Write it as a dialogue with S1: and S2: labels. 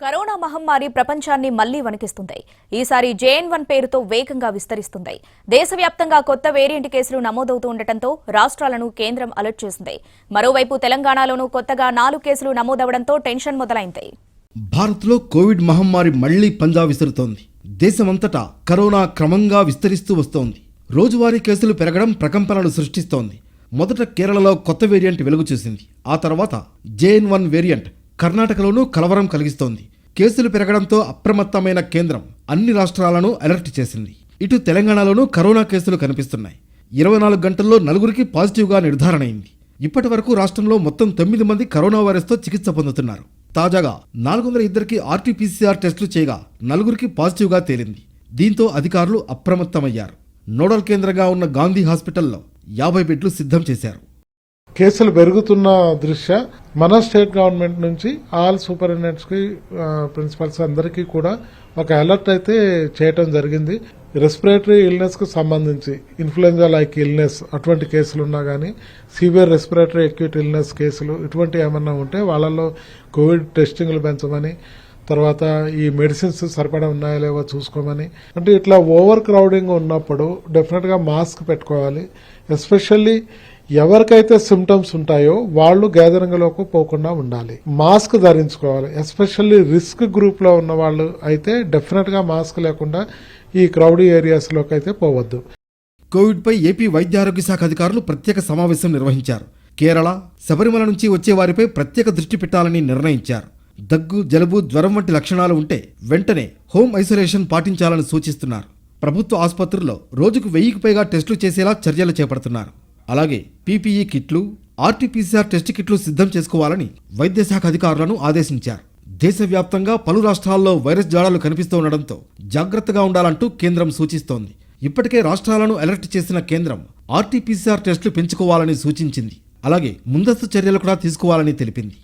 S1: Corona మహమ్మారి ప్రపంచాన్ని మళ్ళీ వణికిస్తుంది ఈసారి జేఎన్ వన్ పేరుతో వేగంగా విస్తరిస్తుంది దేశవ్యాప్తంగా కొత్త వేరియంట్ కేసులు నమోదవుతూ ఉండటంతో రాష్ట్రాలను కేంద్రం అలర్ట్ చేసింది. మరోవైపు తెలంగాణలోనూ కొత్తగా నాలుగు కేసులు నమోదవడంతో టెన్షన్ మొదలైంది.
S2: భారత్లో కోవిడ్ మహమ్మారి మళ్ళీ పంజా విసురుతోంది. దేశమంతటా కరోనా క్రమంగా విస్తరిస్తూ వస్తోంది. రోజువారీ కేసులు పెరగడం ప్రకంపనలు సృష్టిస్తోంది. మొదట కేరళలో కొత్త వేరియంట్ వెలుగు చూసింది. ఆ తర్వాత జేఎన్ వన్ వేరియంట్ కర్ణాటకలోనూ కలవరం కలిగిస్తోంది. కేసులు పెరగడంతో అప్రమత్తమైన కేంద్రం అన్ని రాష్ట్రాలను అలర్ట్ చేసింది. ఇటు తెలంగాణలోనూ కరోనా కేసులు కనిపిస్తున్నాయి. ఇరవై నాలుగు గంటల్లో నలుగురికి పాజిటివ్గా నిర్ధారణ అయింది. ఇప్పటి వరకు రాష్ట్రంలో మొత్తం తొమ్మిది మంది కరోనా వైరస్తో చికిత్స పొందుతున్నారు. తాజాగా నాలుగు వందల ఇద్దరికి ఆర్టీపీసీఆర్ టెస్టులు చేయగా నలుగురికి పాజిటివ్గా తేలింది. దీంతో అధికారులు అప్రమత్తమయ్యారు. నోడల్ కేంద్రంగా ఉన్న గాంధీ హాస్పిటల్లో యాభై బెడ్లు సిద్ధం చేశారు.
S3: కేసులు పెరుగుతున్న దృష్ట్యా మన స్టేట్ గవర్నమెంట్ నుంచి ఆల్ సూపరింటెండెంట్స్కి ప్రిన్సిపల్స్ అందరికీ కూడా ఒక అలర్ట్ అయితే చేయటం జరిగింది. రెస్పిరేటరీ ఇల్నెస్కు సంబంధించి ఇన్ఫ్లుయెంజా లైక్ ఇల్నెస్ అటువంటి కేసులు ఉన్నా కానీ సివియర్ రెస్పిరేటరీ అక్యూట్ ఇల్నెస్ కేసులు ఇటువంటి ఏమన్నా ఉంటే వాళ్ళలో కోవిడ్ టెస్టింగ్లు పెంచమని తర్వాత ఈ మెడిసిన్స్ సరిపడా ఉన్నాయో లేవో చూసుకోమని అంటే ఇట్లా ఓవర్ క్రౌడింగ్ ఉన్నప్పుడు డెఫినెట్గా మాస్క్ పెట్టుకోవాలి. ఎస్పెషల్లీ ఎవరికైతే సిమ్టమ్స్ ఉంటాయో వాళ్ళు గ్యాదరింగ్లోకి పోకుండా ఉండాలి. మాస్క్ ధరించుకోవాలి. ఎస్పెషల్లీ రిస్క్ గ్రూప్లో ఉన్న వాళ్ళు అయితే డెఫినెట్గా మాస్క్ లేకుండా ఈ క్రౌడీ ఏరియాస్లోకి అయితే పోవద్దు.
S2: కోవిడ్పై ఏపీ వైద్య ఆరోగ్య శాఖ అధికారులు ప్రత్యేక సమావేశం నిర్వహించారు. కేరళ శబరిమల నుంచి వచ్చే వారిపై ప్రత్యేక దృష్టి పెట్టాలని నిర్ణయించారు. దగ్గు జలుబు జ్వరం వంటి లక్షణాలు ఉంటే వెంటనే హోమ్ ఐసోలేషన్ పాటించాలని సూచిస్తున్నారు. ప్రభుత్వ ఆసుపత్రుల్లో రోజుకు వెయ్యికి పైగా టెస్టులు చేసేలా చర్యలు చేపడుతున్నారు. అలాగే పీపీఈ కిట్లు ఆర్టీపీసీఆర్ టెస్ట్ కిట్లు సిద్ధం చేసుకోవాలని వైద్య శాఖ అధికారులను ఆదేశించారు. దేశవ్యాప్తంగా పలు రాష్ట్రాల్లో వైరస్ జాడలు కనిపిస్తూ ఉండడంతో జాగ్రత్తగా ఉండాలంటూ కేంద్రం సూచిస్తోంది. ఇప్పటికే రాష్ట్రాలను అలర్ట్ చేసిన కేంద్రం ఆర్టీపీసీఆర్ టెస్టులు పెంచుకోవాలని సూచించింది. అలాగే ముందస్తు చర్యలు కూడా తీసుకోవాలని తెలిపింది.